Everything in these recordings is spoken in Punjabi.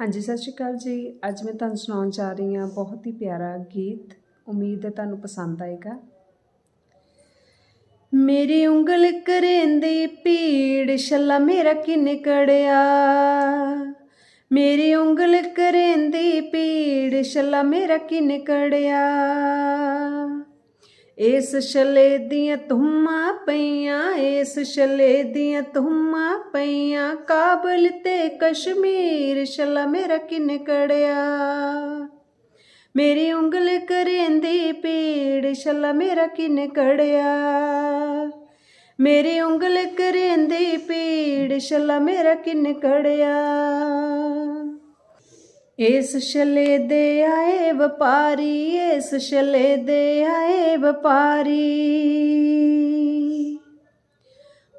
ਹਾਂਜੀ, ਸਤਿ ਸ਼੍ਰੀ ਅਕਾਲ ਜੀ। ਅੱਜ ਮੈਂ ਤੁਹਾਨੂੰ ਸੁਣਾਉਣ ਜਾ ਰਹੀ ਹਾਂ ਬਹੁਤ ਹੀ ਪਿਆਰਾ ਗੀਤ। ਉਮੀਦ ਹੈ ਤੁਹਾਨੂੰ ਪਸੰਦ ਆਏਗਾ। ਮੇਰੀ ਉਂਗਲ ਕਰੇਂਦੀ ਪੀੜ ਛੱਲਾ ਮੇਰਾ ਕਿ ਨਿਕੜਿਆ ਮੇਰੀ ਉਂਗਲ ਕਰੇਂਦੀ ਪੀੜ ਛੱਲਾ ਮੇਰਾ ਕਿ ਨਿਕੜਿਆ ਇਸ ਛਲੇ ਦੀਆਂ ਧੁੰਮਾਂ ਪਈਆਂ, ਇਸ ਛਲੇ ਦੀਆਂ ਧੁੰਮਾਂ ਪਈਆਂ, ਕਾਬਲ ਤੇ ਕਸ਼ਮੀਰ ਛਲਾ ਮੇਰਾ ਕਿਨ ਕੜਿਆ ਮੇਰੀ ਉਂਗਲ ਕਰੇਂਦੀ ਪੀੜ ਛਲਾ ਮੇਰਾ ਕਿਨ ਕੜਿਆ ਮੇਰੀ ਉਂਗਲ ਕਰੇਂਦੀ ਪੀੜ ਛਲਾ ਮੇਰਾ ਕਿਨ ਕੜਿਆ ਇਸ ਛਲੇ ਦੇ ਆਏ ਵਪਾਰੀ, ਇਸ ਛਲੇ ਦੇ ਆਏ ਵਪਾਰੀ।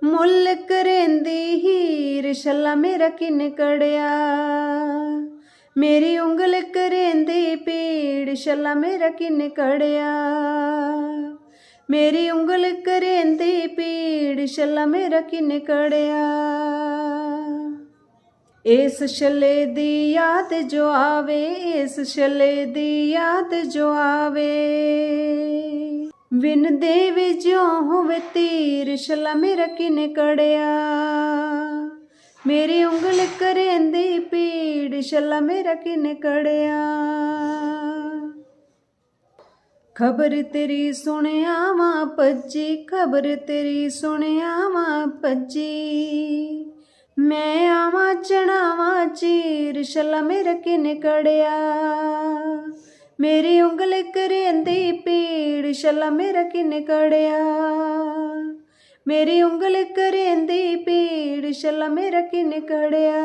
ਮੁੱਲ ਕਰੇਂਦੀ ਹੀਰ ਛੱਲਾ ਮੇਰਾ ਕਿਨ ਕੜਿਆ। ਮੇਰੀ ਉਂਗਲ ਕਰੇਂਦੀ ਪੀੜ ਛੱਲਾ ਮੇਰਾ ਕਿਨ ਕੜਿਆ। ਮੇਰੀ ਉਂਗਲ ਕਰੇਂਦੀ ਪੀੜ ਛੱਲਾ ਮੇਰਾ ਕਿਨ ਕੜਿਆ। ਇਸ ਛਲੇ ਦੀ ਯਾਦ ਜੋ ਆਵੇ, ਇਸ ਛਲੇ ਦੀ ਯਾਦ ਜੋ ਆਵੇ। ਵਿਨ ਦੇ ਵੀ ਜੋ ਹੋਵੇ ਤੀਰ ਛਲਾ ਮੇਰਾ ਕਿਨ ਕੜਿਆ। ਮੇਰੀ ਉਂਗਲ ਕਰੇਂਦੀ ਪੀੜ ਛਲਾ ਮੇਰਾ ਕਿਨ ਕੜਿਆ। ਖਬਰ ਤੇਰੀ ਸੁਣਿਆ ਵਾਂ ਭੱਜੀ, ਖਬਰ ਤੇਰੀ ਸੁਣਿਆ ਵਾਂ ਭੱਜੀ। ਮੈਂ ਆਵਾਂ ਚੜਾਵਾਂ ਚੀਰ ਛੱਲਾ ਮੇਰਾ ਕਿਨ ਕੜਿਆ ਮੇਰੀ ਉਂਗਲ ਕਰੇਂਦੀ ਪੀੜ ਛਲਾ ਮੇਰਾ ਕਿਨ ਕੜਿਆ ਮੇਰੀ ਉਂਗਲ ਕਰੇਂਦੀ ਪੀੜ ਛਲਾ ਮੇਰਾ ਕਿਨ ਕੜਿਆ